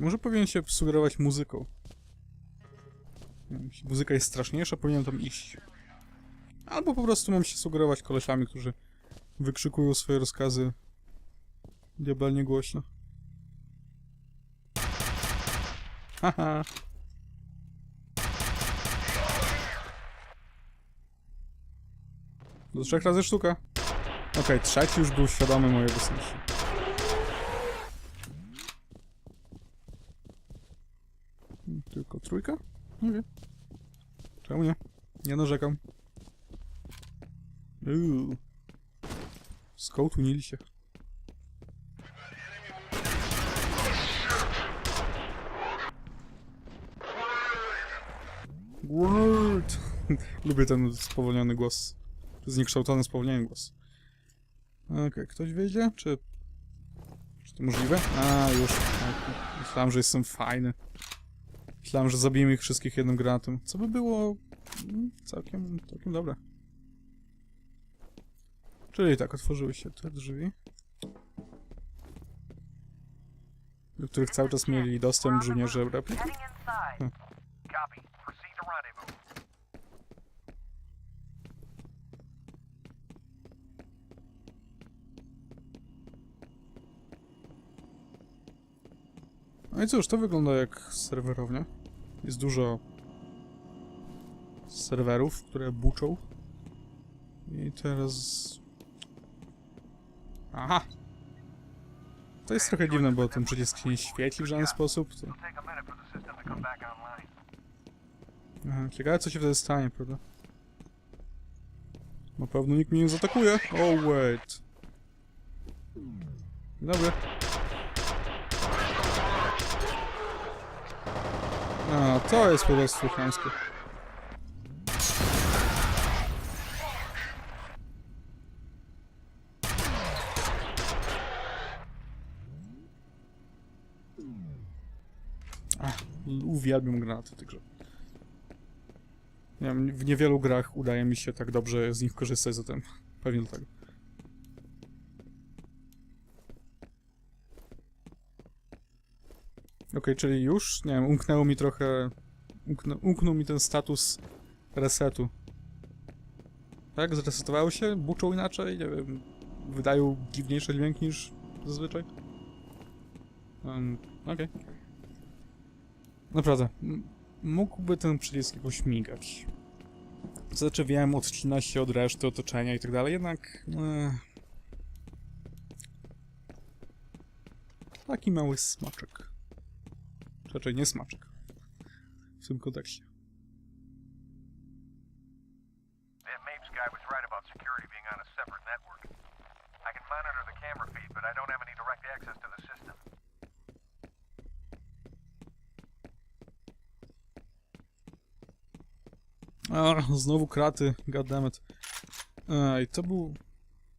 Może powinien się sugerować muzyką. Muzyka jest straszniejsza, powinienem tam iść. Albo po prostu mam się sugerować kolesiami, którzy wykrzykują swoje rozkazy diabelnie głośno. Haha. Do trzech razy sztuka. Okej, trzeci już był świadomy mojej obecności. Hmm, Tylko trójka? Okej. Czemu nie? Nie narzekam. Uuu. Skołtunili się. Word! Lubię ten spowolniony głos. Zniekształcony, spowolniony głos. Okej, ktoś wyjdzie? Czy... Czy to możliwe? A, już. Okej. Myślałem, że jestem fajny. Myślałem, że zabijemy ich wszystkich jednym granatem. Co by było... mm, Całkiem, całkiem dobre. Czyli tak, otworzyły się te drzwi. Do których cały czas mieli dostęp żołnierze inside. Hmm. No i cóż, to wygląda jak serwerownia. Jest dużo serwerów, które buczą. I teraz... Aha! To jest trochę dziwne, bo ten przycisk nie świeci w żaden sposób. To... Aha, ciekawe co się wtedy stanie, prawda? Na pewno nikt mnie nie zaatakuje. Oh wait. Dobry. A, to jest po prostu chamskie. Uwielbiam granaty grze. Nie wiem, w niewielu grach udaje mi się tak dobrze z nich korzystać, zatem pewnie dlatego. Okej, czyli już? Nie wiem, umknęło mi trochę... Umknął, umknął mi ten status resetu. Tak? Zresetowały się? Buczą inaczej? Nie wiem. Wydają dziwniejsze dźwięki niż zazwyczaj? Um, okej. Naprawdę. m- Mógłby ten przycisk jakoś migać. Znaczy wiem, odcina się od reszty otoczenia i tak dalej, jednak... E... Taki mały smaczek. Raczej nie smaczek. W tym kontekście. A znowu kraty, goddammit. I to był...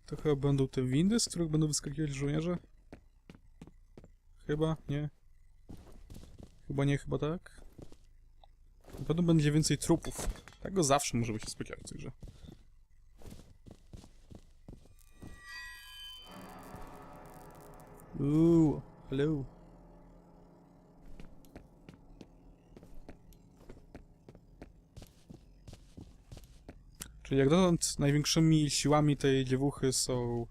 To chyba będą te windy, z których będą wyskakiwać żołnierze? Chyba, nie? Chyba nie, chyba tak? Na pewno będzie więcej trupów. Tego zawsze możemy się spodziewać w tej grze. Uuu, hello. Czyli jak dotąd największymi siłami tej dziewuchy są...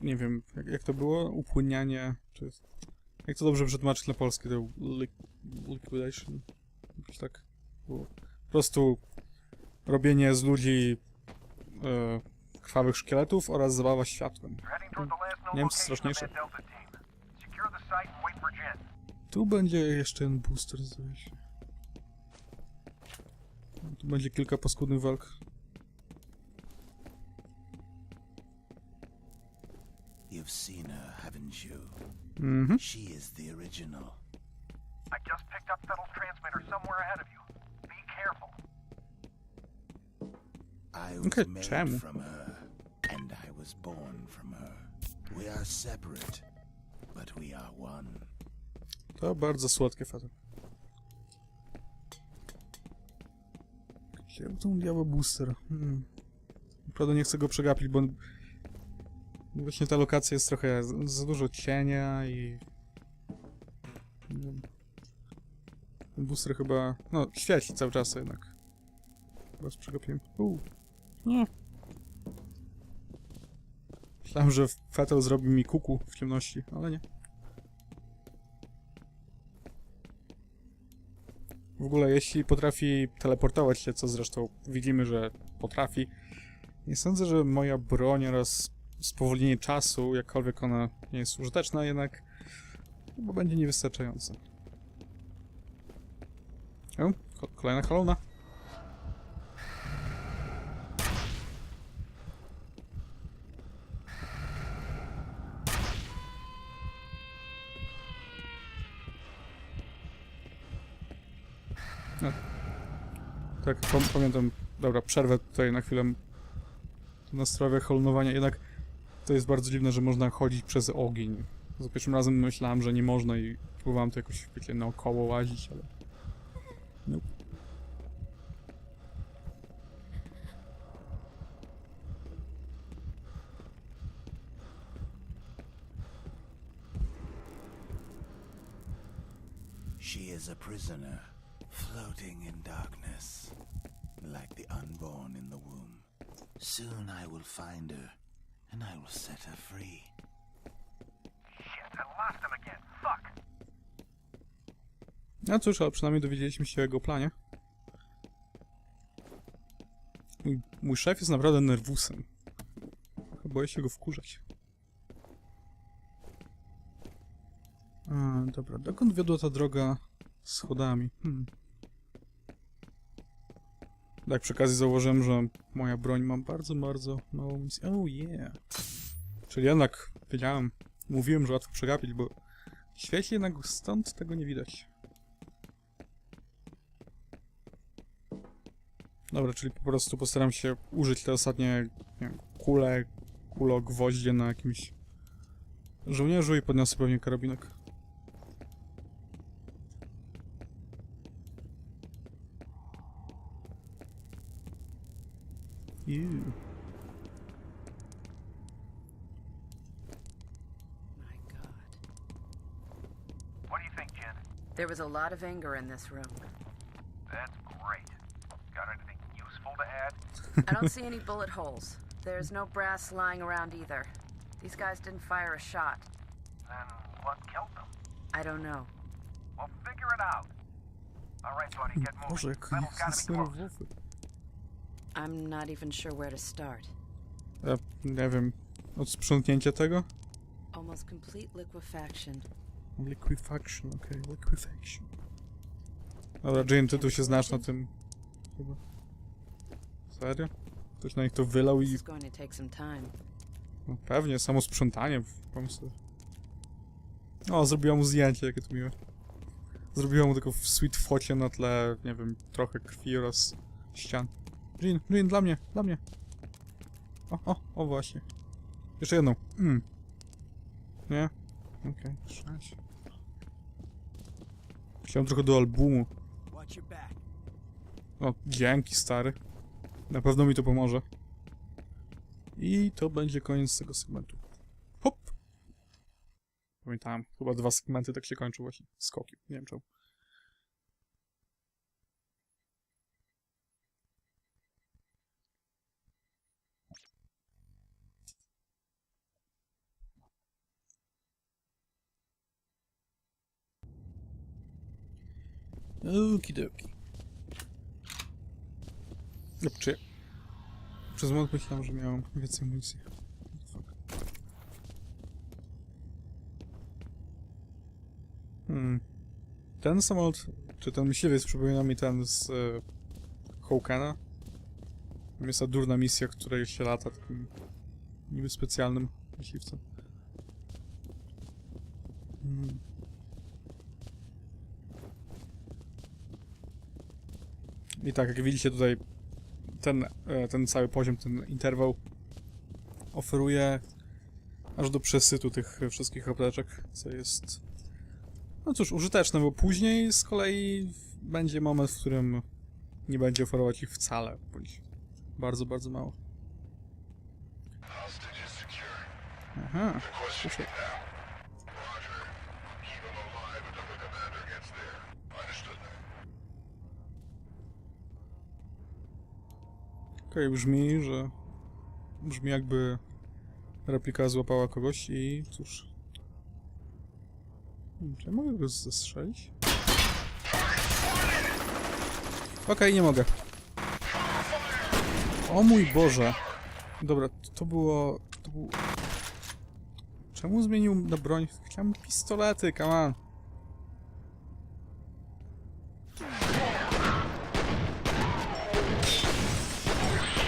Nie wiem, jak to było? Upłynianie, czy... Jak to dobrze przetłumaczyć na polskie? To li liquidation? Jakoś tak było. Po prostu robienie z ludzi e, krwawych szkieletów oraz zabawa światłem. You're heading toward the last known Nie wiem, co location of straszniejsze. Tu będzie jeszcze jeden booster, zdaje się. Tu będzie kilka paskudnych walk. You've seen her, haven't you? Mhm. She is the original. I just picked up Fettle's transmitter somewhere ahead of you. Be careful. I was Okay, made czemu? from her, and I was born from her. We are separate, but we are one. To bardzo słodkie faty. Gdzie był ten diabeł booster? Hmm. Naprawdę nie chcę go przegapić, bo Właśnie ta lokacja jest trochę za- dużo cienia i. Ten booster chyba... No, świeci cały czas jednak. Chyba przegapiłem. Uuu. Nie. Myślałem, że Fetel zrobi mi kuku w ciemności, ale nie. W ogóle, jeśli potrafi teleportować się, co zresztą widzimy, że potrafi, nie sądzę, że moja broń oraz spowolnienie czasu, jakkolwiek ona nie jest użyteczna, jednak chyba będzie niewystarczające. O, ko- kolejna kolona. No. Tak, pam- pamiętam. Dobra, przerwę tutaj na chwilę. Na sprawę holonowania. Jednak to jest bardzo dziwne, że można chodzić przez ogień. Za pierwszym razem myślałem, że nie można i próbowałem to jakoś, wiecie, naokoło łazić, ale... Nope. She is a prisoner, floating in darkness, like the unborn in the womb. Soon I will find her, and I will set her free. Fuck. No cóż, ale przynajmniej dowiedzieliśmy się o jego planie. Mój, mój szef jest naprawdę nerwusem. Boję się go wkurzać. A, dobra, dokąd wiodła ta droga schodami? Hmm. Tak, przy okazji zauważyłem, że moja broń ma bardzo, bardzo mało misji. Oh yeah. Czyli jednak, wiedziałem, mówiłem, że łatwo przegapić, bo świeci jednak stąd tego nie widać. Dobra, czyli po prostu postaram się użyć te ostatnie nie wiem, kule, kulo, gwoździe na jakimś żołnierzu i podniosę pewnie karabinek. Ew. My God. What do you think, Jen? There was a lot of anger in this room. That's great. Got anything useful to add? I don't see any bullet holes. There's no brass lying around either. These guys didn't fire a shot. Then what killed them? I don't know. Well, figure it out. All right, buddy, get moving. Boże, Metal's gotta be close. I'm not even sure where to start. Nie wiem, od sprzątnięcia tego? Almost complete liquefaction. Liquefaction, okej, liquefaction. Dobra, Jane, ty tu się znasz na tym. Chyba. Serio? Ktoś na nich to wylał i... No, pewnie, samo sprzątanie w pomysł. O, zrobiła mu zdjęcie, jakie to miłe. Zrobiła mu tylko w sweet focie na tle, nie wiem, trochę krwi oraz ścian. Jean, Jean, dla mnie, dla mnie. O, o, o właśnie. Jeszcze jedną. Mm. Nie? Okej, sześć. Chciałem trochę do albumu. O, dzięki stary. Na pewno mi to pomoże. I to będzie koniec tego segmentu. Hop! Pamiętałem, chyba dwa segmenty tak się kończą właśnie. Skoki, nie wiem czemu. Okidoki. Czy... Przez moment myślałem, że miałem więcej amunicji. Hmm. Ten samolot, czy ten myśliwiec przypomina mi ten z e, Hawkena. Tam Jest ta durna misja, której się lata takim niby specjalnym myśliwcem. Hmm. I tak, jak widzicie tutaj ten, e, ten cały poziom, ten interwał oferuje aż do przesytu tych wszystkich apteczek, co jest no cóż, użyteczne, bo później z kolei będzie moment, w którym nie będzie oferować ich wcale, bądź bardzo, bardzo mało. Aha. Okej, brzmi, że... Brzmi jakby replika złapała kogoś i cóż... Czy ja mogę go zestrzelić? Okej, nie mogę. O mój Boże. Dobra, to było... To było... Czemu zmienił na broń? Chciałem pistolety, come on.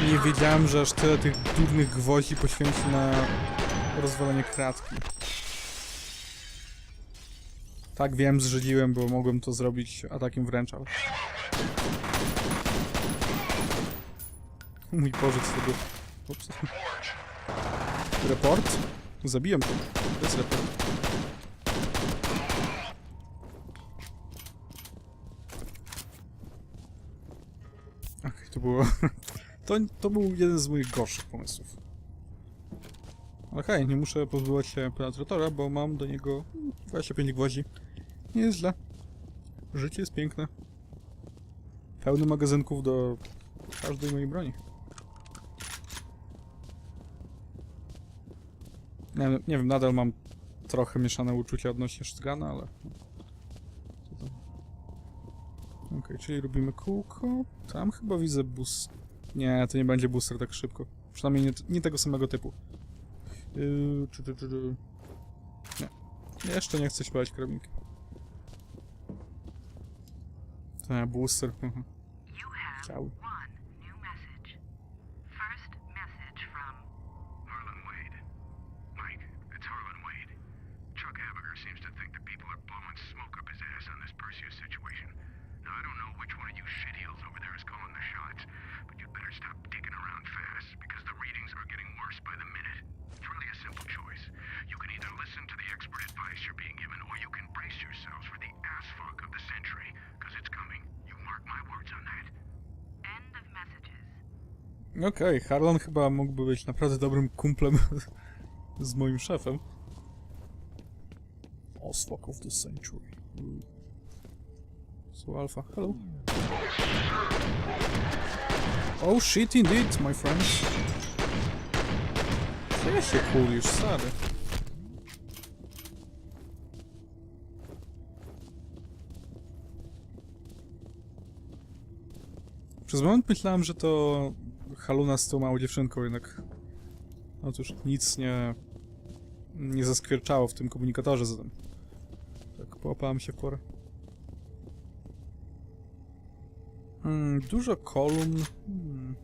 Nie wiedziałem, że aż tyle tych durnych gwoździ poświęci na rozwalenie kratki. Tak wiem, zrzedziłem, bo mogłem to zrobić atakiem wręcz, ale... Mój Boże, było? Ups. Report? Zabiłem to. To jest report. Okej, to było... To, to był jeden z moich gorszych pomysłów. Ale hej, nie muszę pozbywać się penetratora, bo mam do niego 25 gwoździ. Nie jest źle. Życie jest piękne. Pełny magazynków do każdej mojej broni. Nie, nie wiem, nadal mam trochę mieszane uczucia odnośnie shotguna, ale... Okej, czyli robimy kółko. Tam chyba widzę bus... Nie, to nie będzie booster tak szybko. Przynajmniej nie, nie tego samego typu. Yy. Nie. Jeszcze nie chcę śpiewać karabinki. Tak, booster. mhm. Seems to situation. Now, I don't know which one of you shitheels over there is calling the shots, but you'd better stop digging around fast, because the readings are getting worse by the minute. It's really a simple choice. You can either listen to the expert advice you're being given, or you can brace yourselves for the ass fuck of the century, because it's coming. You mark my words on that. end of messages. Okej, Harlan chyba mógłby być naprawdę dobrym kumplem z moim szefem. Osfok of the Century. So Alpha, hello. Oh shit indeed, my friends. Co ja się kulisz, stary? Przez moment myślałem, że to Haluna z tą małą dziewczynką, jednak... Otóż nic nie... nie zaskwierczało w tym komunikatorze zatem. Tak, połapałem się w porę. Hmm, dużo kolumn. Hmm.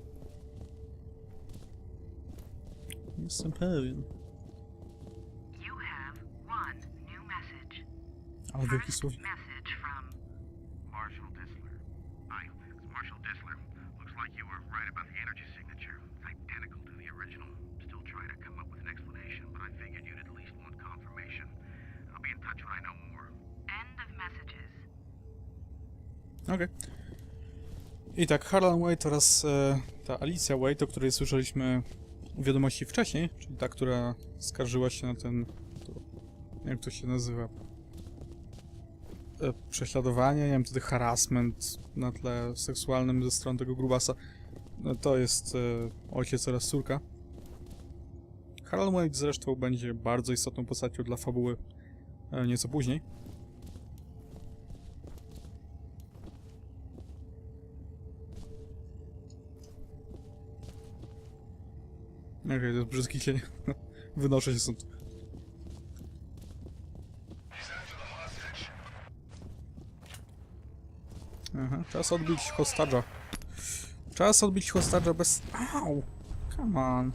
Nie Jestem pewien. You have one new message. Ale wielki First słownik. message I tak, Harlan Wade oraz e, ta Alicja Wade, o której słyszeliśmy wiadomości wcześniej, czyli ta, która skarżyła się na ten... To, jak to się nazywa? E, prześladowanie, nie wiem, wtedy harassment na tle seksualnym ze strony tego grubasa. No, to jest e, ojciec oraz córka. Harlan Wade zresztą będzie bardzo istotną postacią dla fabuły e, nieco później. Okej, to jest brzydki cień. Wynoszę się stąd. Aha, czas odbić hostarza. Czas odbić hostarza bez... Au! Come on.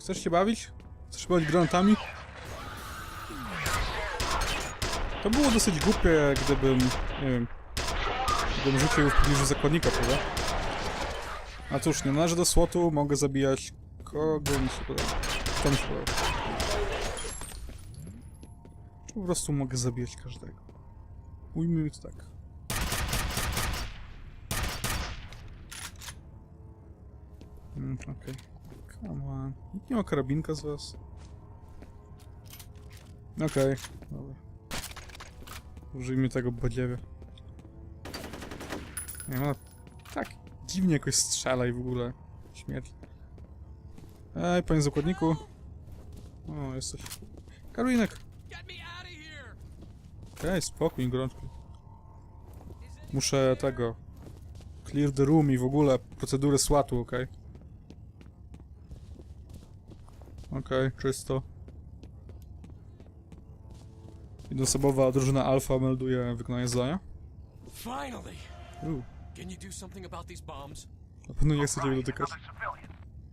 Chcesz się bawić? Chcesz bawić granatami? To było dosyć głupie, gdybym... nie wiem... Gdybym rzucił w pobliżu zakładnika, prawda? A cóż, nie należy do słotu, mogę zabijać kogo mi się podoba. Kto mi się podoba. Po prostu mogę zabijać każdego? Ujmijmy to tak. Mm, okej. Come on. Nikt nie ma karabinka z was? Okej, dobra. Użyjmy tego badziewie. Nie ma... Tak, dziwnie jakoś strzela i w ogóle. Śmierć. Ej, panie zakładniku. O, jesteś. Karolinek. Okej, spokój, gorączki. Muszę tego... Clear the room i w ogóle procedury SWAT-u, okej? Okej, czysto. Jednoosobowa drużyna Alfa melduje wykonanie zadania. Finally! Can you do something about these bombs? na pewno nie chcę ciebie dotykać. Another civilian.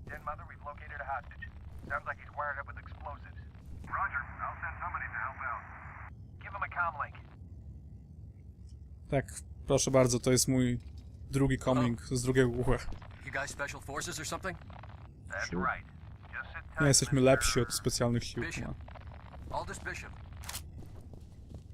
Dead mother, we've located a hostage. Sounds like he's wired up with explosives. Roger. I'll send somebody to help out. Give him a comlink. Tak, proszę bardzo, to jest mój drugi coming z drugiego ucha. You guys special forces or something? That's Sure. right. Just sit tight. Nie jesteśmy Mr. lepsi od specjalnych sił. Bishop. No. Aldous Bishop.